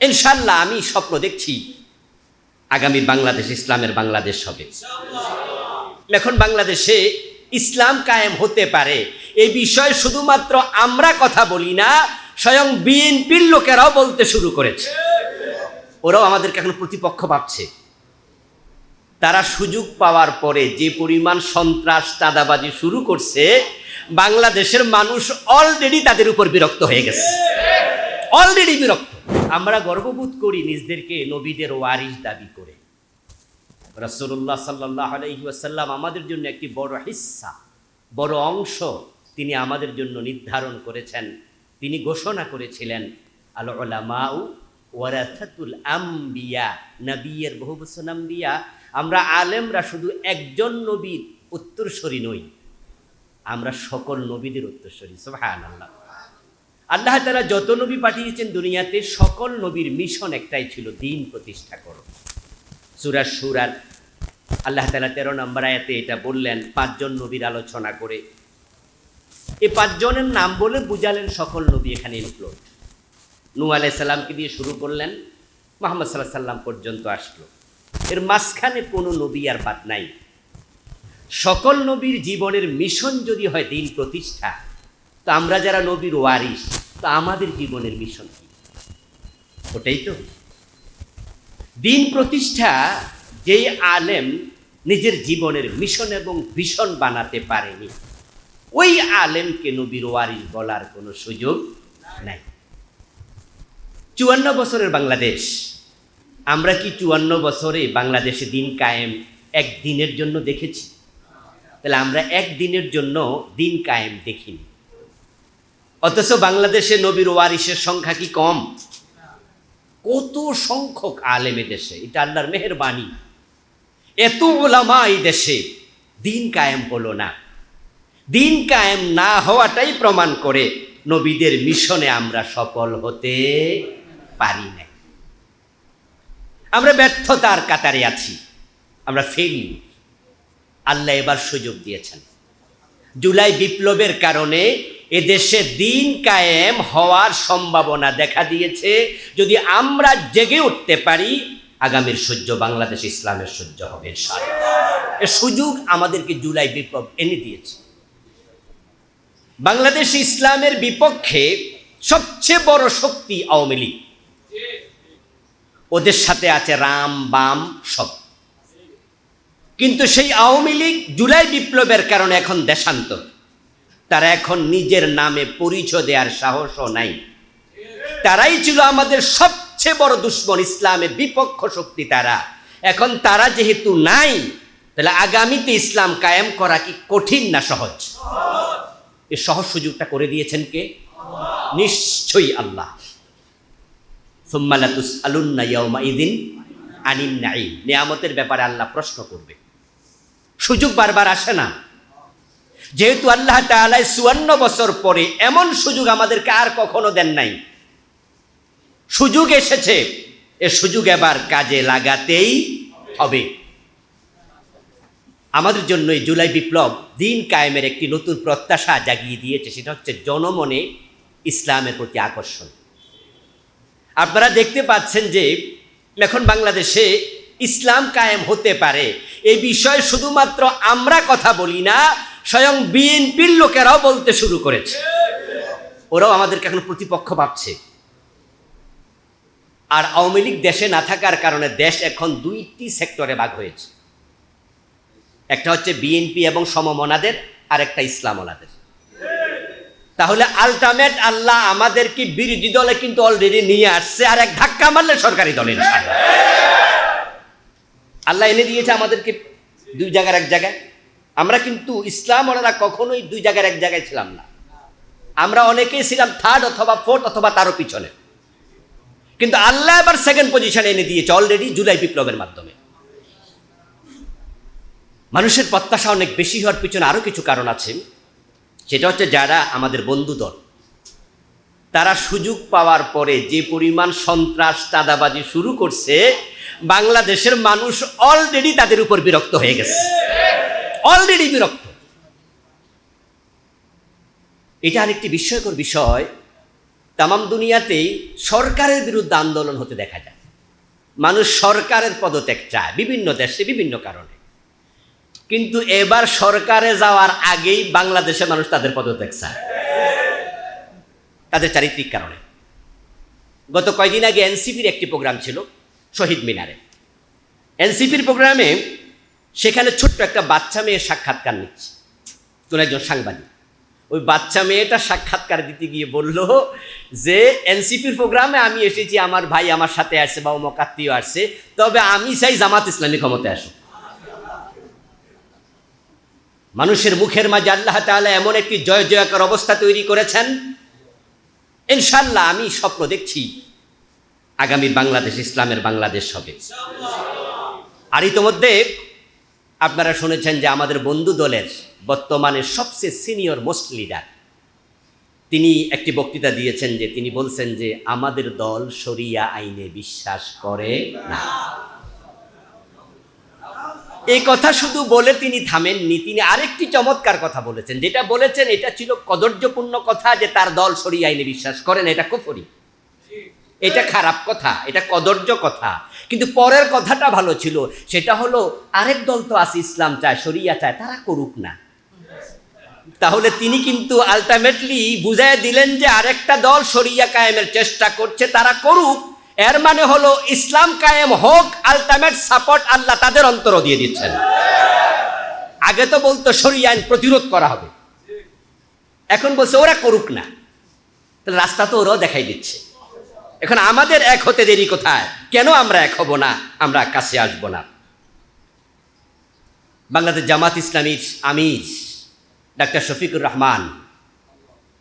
ইনশাল্লাহ আমি স্বপ্ন দেখছি আগামী বাংলাদেশ ইসলামের বাংলাদেশ হবে। এখন বাংলাদেশে ইসলাম কায়েম হতে পারে এই বিষয়ে শুধুমাত্র আমরা কথা বলি না স্বয়ং বিএনপির লোকেরাও বলতে শুরু করেছে। ওরাও আমাদেরকে এখন প্রতিপক্ষ ভাবছে। তারা সুযোগ পাওয়ার পরে যে পরিমাণ সন্ত্রাস চাঁদাবাজি শুরু করছে বাংলাদেশের মানুষ অলরেডি তাদের উপর বিরক্ত হয়ে গেছে। অলরেডি বিরক্ত। আমরা গর্ববোধ করি নিজদেরকে নবীদের ওয়ারিস দাবি করে। রাসূলুল্লাহ সাল্লাহ আলহিউসাল্লাম আমাদের জন্য একটি বড় হিস্সা বড় অংশ তিনি আমাদের জন্য নির্ধারণ করেছেন। তিনি ঘোষণা করেছিলেন, আল ওয়ারাথাতুল আম্বিয়া নবিয়ের বহু বছর আমরা আলেমরা শুধু একজন নবীর উত্তরসরী নই, আমরা সকল নবীদের উত্তরসরী সুবহান আল্লাহ আল্লাহ তারা যত নবী পাঠিয়েছেন দুনিয়াতে সকল নবীর মিশন একটাই ছিল দিন প্রতিষ্ঠা করো। সুরার সুরার আল্লাহ তালা তেরো নম্বর আয়াতে এটা বললেন, পাঁচজন নবীর আলোচনা করে। এই পাঁচজনের নাম বলে বুঝালেন সকল নবী এখানে ইনক্লুড নু আলাই সাল্লামকে দিয়ে শুরু করলেন, মোহাম্মদ সাল্লাহ সাল্লাম পর্যন্ত আসলো। এর মাঝখানে কোনো নবী আর বাদ নাই। সকল নবীর জীবনের মিশন যদি হয় দিন প্রতিষ্ঠা, তো আমরা যারা নবীর ওয়ারিস তো আমাদের জীবনের মিশন কি? ওটাই তো। দিন প্রতিষ্ঠা যেই আলেম নিজের জীবনের মিশন এবং ভীষণ বানাতে পারেনি, ওই আলেমকে নবীর ওয়ারিস বলার কোনো সুযোগ নাই। চুয়ান্ন বছরের বাংলাদেশ, আমরা কি চুয়ান্ন বছরে বাংলাদেশে দিন কায়েম এক দিনের জন্য দেখেছি? তাহলে আমরা একদিনের জন্য দিন কায়েম দেখিনি। অথচ বাংলাদেশে নবীর ওয়ারিসের সংখ্যা কি কম? কত সংখ্যক আলেম দেশে, এটা আল্লাহর মেহরবানি। এত ওলামা এই দেশে, দিন কায়েম হলো না। দিন কায়েম না হওয়াটাই প্রমাণ করে নবীদের মিশনে আমরা সফল হতে পারি না আমরা ব্যর্থতার কাতারে আছি, আমরা ফেলি আল্লাহ এবার সুযোগ দিয়েছেন। জুলাই বিপ্লবের কারণে এদেশে দিন কায়েম হওয়ার সম্ভাবনা দেখা দিয়েছে। যদি আমরা জেগে উঠতে পারি, আগামীর সূর্য বাংলাদেশ ইসলামের সূর্য হবে সুযোগ আমাদেরকে জুলাই বিপ্লব এনে দিয়েছে। বাংলাদেশ ইসলামের বিপক্ষে সবচেয়ে বড় শক্তি আওয়ামী লীগ। ওদের সাথে আছে রাম, বাম, সব। কিন্তু সেই আওয়ামী লীগ জুলাই বিপ্লবের কারণে এখন দেশান্ত তারা এখন নিজের নামে পরিচয় দেওয়ার সাহসও নাই। তারাই ছিল আমাদের সবচেয়ে বড় দুশ্মন, ইসলামের বিপক্ষ শক্তি তারা। এখন তারা যেহেতু নাই, তাহলে আগামীতে ইসলাম কায়েম করা কি কঠিন না সহজ? এই সহজ সুযোগটা করে দিয়েছেন কে? নিশ্চয়ই আল্লাহ। আলুন্না ইদিন নিয়ামতের ব্যাপারে আল্লাহ প্রশ্ন করবে। সুযোগ বারবার আসে না। যেহেতু আল্লাহ তাআলা চুয়ান্ন বছর পরে এমন সুযোগ আমাদেরকে আর কখনো দেন নাই। সুযোগ এসেছে, এ সুযোগ এবার কাজে লাগাতেই হবে। আমাদের জন্য এই জুলাই বিপ্লব দিন কায়েমের একটি নতুন প্রত্যাশা জাগিয়ে দিয়েছে, সেটা হচ্ছে জনমনে ইসলামের প্রতি আকর্ষণ। আপনারা দেখতে পাচ্ছেন যে, এখন বাংলাদেশে ইসলাম কায়েম হতে পারে। এই বিষয়ে শুধুমাত্র আমরা কথা বলি না স্বয়ং বিএনপির লোকেরাও বলতে শুরু করেছে। ওরাও আমাদেরকে এখন প্রতিপক্ষ ভাবছে। আর আওয়ামী লীগ দেশে না থাকার কারণে দেশ এখন দুইটি সেক্টরে ভাগ হয়েছে। একটা হচ্ছে বিএনপি এবং সমমনাদের আর একটা ইসলামওয়ালাদের। তাহলে আলটিমেট আল্লাহ আমাদেরকে বিরোধী দলে কিন্তু অলরেডি নিয়ে আসছে আর এক ধাক্কা মারলে সরকারি দলে। আল্লাহ এনে দিয়েছে আমাদেরকে দুই জায়গার এক জায়গায়। আমরা কিন্তু ইসলাম ওনারা কখনোই দুই জায়গার এক জায়গায় ছিলাম না। আমরা অনেকেই ছিলাম থার্ড অথবা ফোর্থ অথবা তারও পিছনে। কিন্তু আল্লাহ এবার সেকেন্ড পজিশনে এনে দিয়েছে অলরেডি জুলাই বিপ্লবের মাধ্যমে। মানুষের প্রত্যাশা অনেক বেশি হওয়ার পিছনে আরও কিছু কারণ আছে। সেটা হচ্ছে যারা আমাদের বন্ধু দল তারা সুযোগ পাওয়ার পরে যে পরিমাণ সন্ত্রাস, চাঁদাবাজি শুরু করছে, বাংলাদেশের মানুষ অলরেডি তাদের উপর বিরক্ত হয়ে গেছে। অলরেডি বিরক্ত। এটা আরেকটি বিস্ময়কর বিষয়। তামাম দুনিয়াতেই সরকারের বিরুদ্ধে আন্দোলন হতে দেখা যায়। মানুষ সরকারের পদত্যাগ চায়, বিভিন্ন দেশে বিভিন্ন কারণে। কিন্তু এবার সরকারে যাওয়ার আগেই বাংলাদেশে মানুষ তাদের পদত্যাগ চায়। তাদের চারিত্রিক কারণে। গত কয়দিন আগে এনসিপির একটি প্রোগ্রাম ছিল, শহীদ মিনারে। এনসিপির প্রোগ্রামে সেখানে ছোট্ট একটা বাচ্চা মেয়ে সাক্ষাৎকার নিচ্ছে। কোন একজন সাংবাদিক। ওই বাচ্চা মেয়েটা সাক্ষাৎকার দিতে গিয়ে বলল যে, এনসিপির প্রোগ্রামে আমি এসেছি, আমার ভাই আমার সাথে আসছে বা অমক আত্মীয় আসছে তবে আমি চাই জামাত ইসলামী ক্ষমতায় আসুক। মানুষের মুখের মাঝে আল্লাহ তাআলা এমন একটি জয় জয়কার অবস্থা তৈরি করেছেন। ইনশাল্লাহ আমি স্বপ্ন দেখছি আগামী বাংলাদেশ, ইসলামের বাংলাদেশ হবে। আর ইতোমধ্যে আপনারা শুনেছেন যে আমাদের বন্ধু দলের বর্তমানে সবচেয়ে সিনিয়র মোস্ট লিডার। তিনি একটি বক্তৃতা দিয়েছেন যে তিনি বলছেন যে আমাদের দল সরিয়া আইনে বিশ্বাস করে না। এই কথা শুধু বলে তিনি থামেননি, তিনি আরেকটি চমৎকার কথা বলেছেন। যেটা বলেছেন, এটা ছিল কদর্যপূর্ণ কথা যে তার দল শরিয়া আইনে বিশ্বাস করেন এটা কুফরি। এটা খারাপ কথা, এটা কদর্য কথা। কিন্তু পরের কথাটা ভালো ছিল, সেটা হলো আরেক দল তো আছে, ইসলাম চায়, শরিয়া চায়, তারা করুক না। তাহলে তিনি কিন্তু আলটিমেটলি বুঝাই দিলেন যে আরেকটা দল শরিয়া কায়েমের চেষ্টা করছে, তারা করুক। এর মানে হলো ইসলাম কায়েম হোক আলটিমেট সাপোর্ট আল্লাহ তাদের অন্তর দিয়ে দিচ্ছেন। আগে তো বলতো শরিয়া আইন প্রতিরোধ করা হবে। এখন বলছে ওরা করুক না। রাস্তা তো ওরাও দেখাই দিচ্ছে। এখন আমাদের এক হতে দেরি কোথায়? কেন আমরা এক হব না? আমরা কাছে আসব না। বাংলাদেশ জামাত ইসলামীর আমির ডাক্তার শফিকুর রহমান,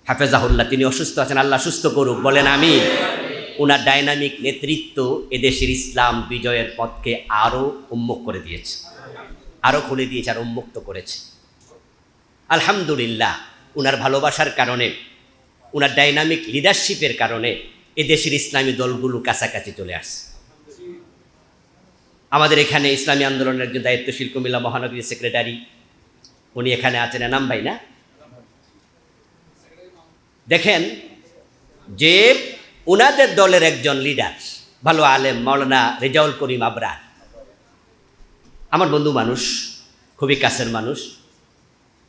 হাফেজাহুল্লাহ, তিনি অসুস্থ আছেন, আল্লাহ সুস্থ করুক, বলেন আমি ওনার ডাইনামিক নেতৃত্ব এদেশের ইসলাম বিজয়ের পথকে আরও উন্মুখ করে দিয়েছে। আরও খুলে দিয়েছে, আর উন্মুক্ত করেছে। আলহামদুলিল্লাহ ওনার ভালোবাসার কারণে ওনার ডাইনামিক লিডারশিপের কারণে এদেশের ইসলামী দলগুলো কাছাকাছি চলে আসছে। আমাদের এখানে ইসলামী আন্দোলনের একজন দায়িত্বশীল কুমিল্লা মহানগরীর সেক্রেটারি, উনি এখানে আছেন, এনাম ভাই না? দেখেন, যে ওনাদের দলের একজন লিডার ভালো আলেম, মাওলানা রেজাউল করিম আবরার। আমার বন্ধু মানুষ, খুবই কাছের মানুষ।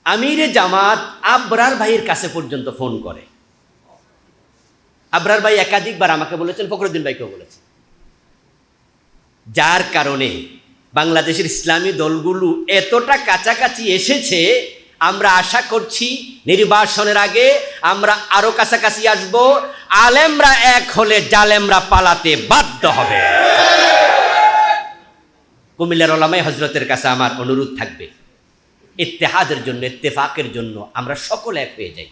আমিরে জামাত আবরার ভাইয়ের কাছে পর্যন্ত ফোন করে। আবরার ভাই একাধিকবার আমাকে বলেছেন, ফখরুদ্দিন ভাইকেও বলেছেন। যার কারণে বাংলাদেশের ইসলামী দলগুলো এতটা কাছাকাছি এসেছে, আমরা আশা করছি নির্বাসনের আগে আমরা আরও কাছাকাছি আসব, আলেমরা এক হলে জালেমরা পালাতে বাধ্য হবে। কুমিল্লার ওলামাই হজরতের কাছে আমার অনুরোধ থাকবে, ইত্তেহাদের জন্য, ইত্তেফাকের জন্য আমরা সকলে এক হয়ে যাই।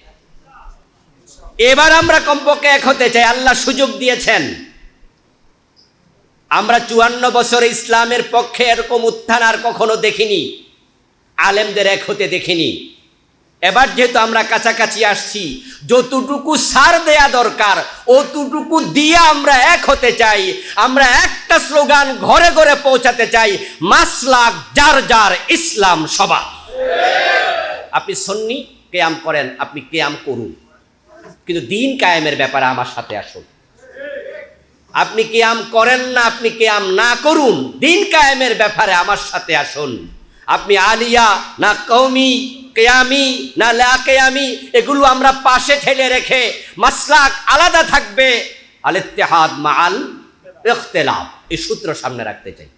এবার আমরা কমপক্ষে এক হতে চাই, আল্লাহ সুযোগ দিয়েছেন। আমরা চুয়ান্ন বছর ইসলামের পক্ষে এরকম উত্থান আর কখনো দেখিনি, আলেমদের এক হতে দেখিনি। এবার যেহেতু আমরা কাছাকাছি আসছি, যতটুকু সার দেয়া দরকার, অতটুকু দিয়ে আমরা এক হতে চাই, আমরা একটা স্লোগান ঘরে ঘরে পৌঁছাতে চাই, মাসলাক যার যার ইসলাম সবার। আপনি সন্নি কেয়াম করেন, আপনি কেয়াম করুন। কিন্তু দিন কায়েমের ব্যাপারে আমার সাথে আসুন। আপনি কেয়াম করেন না, আপনি কেয়াম না করুন, দিন কায়েমের ব্যাপারে আমার সাথে আসুন। আপনি আলিয়া, না কৌমি কেয়ামি, না কেয়ামি, এগুলো আমরা পাশে ঠেলে রেখে মাসলাক আলাদা থাকবে। আল ইত্তেহাদ মাল ইখতিলাফ, এই সূত্র সামনে রাখতে চাই।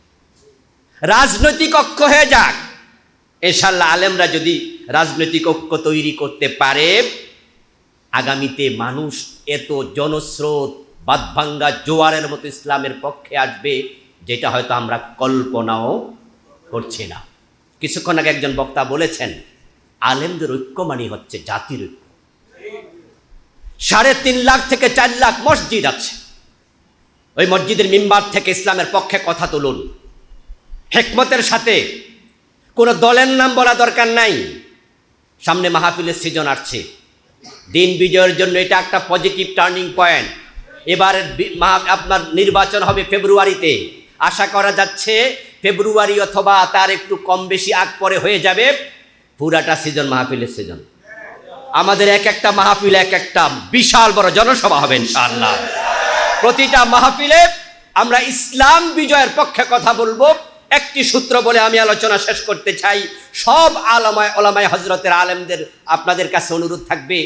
রাজনৈতিক ঐক্য হয়ে যাক। ইনশাল্লাহ আলেমরা যদি রাজনৈতিক ঐক্য তৈরি করতে পারে আগামীতে মানুষ এত জনস্রোত বাদভাঙ্গা জোয়ারের মতো ইসলামের পক্ষে আসবে, যেটা হয়তো আমরা কল্পনাও করছি না। কিছুক্ষণ আগে একজন বক্তা বলেছেন, আলেমদের ঐক্য মানে হচ্ছে জাতির ঐক্য। সাড়ে তিন লাখ থেকে চার লাখ মসজিদ আছে। ওই মসজিদের মিম্বার থেকে ইসলামের পক্ষে কথা তুলুন। হেকমতের সাথে কোনো দলের নাম বলা দরকার নাই। সামনে মাহফিলের সিজন আসছে। দিন বিজয়ের জন্য এটা একটা পজিটিভ টার্নিং পয়েন্ট এবার আপনার নির্বাচন হবে ফেব্রুয়ারিতে। আশা করা যাচ্ছে ফেব্রুয়ারি অথবা তার একটু কম বেশি আগ পরে হয়ে যাবে। পুরাটা সিজন মাহফিলের সিজন আমাদের এক একটা মাহফিল এক একটা বিশাল বড় জনসভা হবে ইনশাআল্লাহ। প্রতিটা মাহফিলে আমরা ইসলাম বিজয়ের পক্ষে কথা বলব। একটি সূত্র বলে আমি আলোচনা শেষ করতে চাই। সব আলমায় ওলামায় হজরতের আলেমদের আপনাদের কাছে অনুরোধ থাকবে।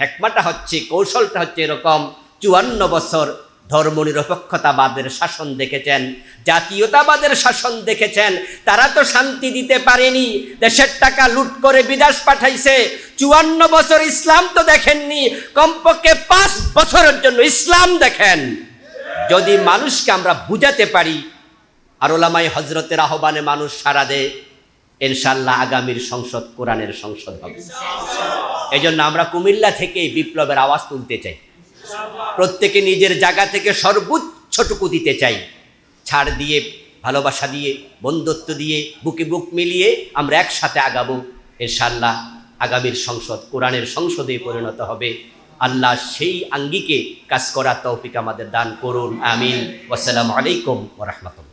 হেকমাটা হচ্ছে, কৌশলটা হচ্ছে এরকম। চুয়ান্ন বছর ধর্মনিরপেক্ষতাবাদের শাসন দেখেছেন, জাতীয়তাবাদের শাসন দেখেছেন। তারা তো শান্তি দিতে পারেনি, দেশের টাকা লুট করে বিদেশ পাঠাইছে। চুয়ান্ন বছর ইসলাম তো দেখেননি, কমপক্ষে পাঁচ বছরের জন্য ইসলাম দেখেন। যদি মানুষকে আমরা বুঝাতে পারি, আর ওলামাই হজরতের আহ্বানে মানুষ সারা দেয় ইনশাল্লাহ আগামীর সংসদ, কোরআনের সংসদ হবে। এই জন্য আমরা কুমিল্লা থেকে বিপ্লবের আওয়াজ তুলতে চাই। প্রত্যেকে নিজের জায়গা থেকে সর্বোচ্চটুকু দিতে চাই। ছাড় দিয়ে, ভালোবাসা দিয়ে, বন্ধুত্ব দিয়ে, বুকে বুক মিলিয়ে আমরা একসাথে আগাবো। ইনশাল্লাহ আগামীর সংসদ, কোরআনের সংসদে পরিণত হবে। আল্লাহ সেই আঙ্গিকে কাজ করার তৌফিক আমাদের দান করুন। আমিন। আসসালামু আলাইকুম ওরহমতুল্লাহ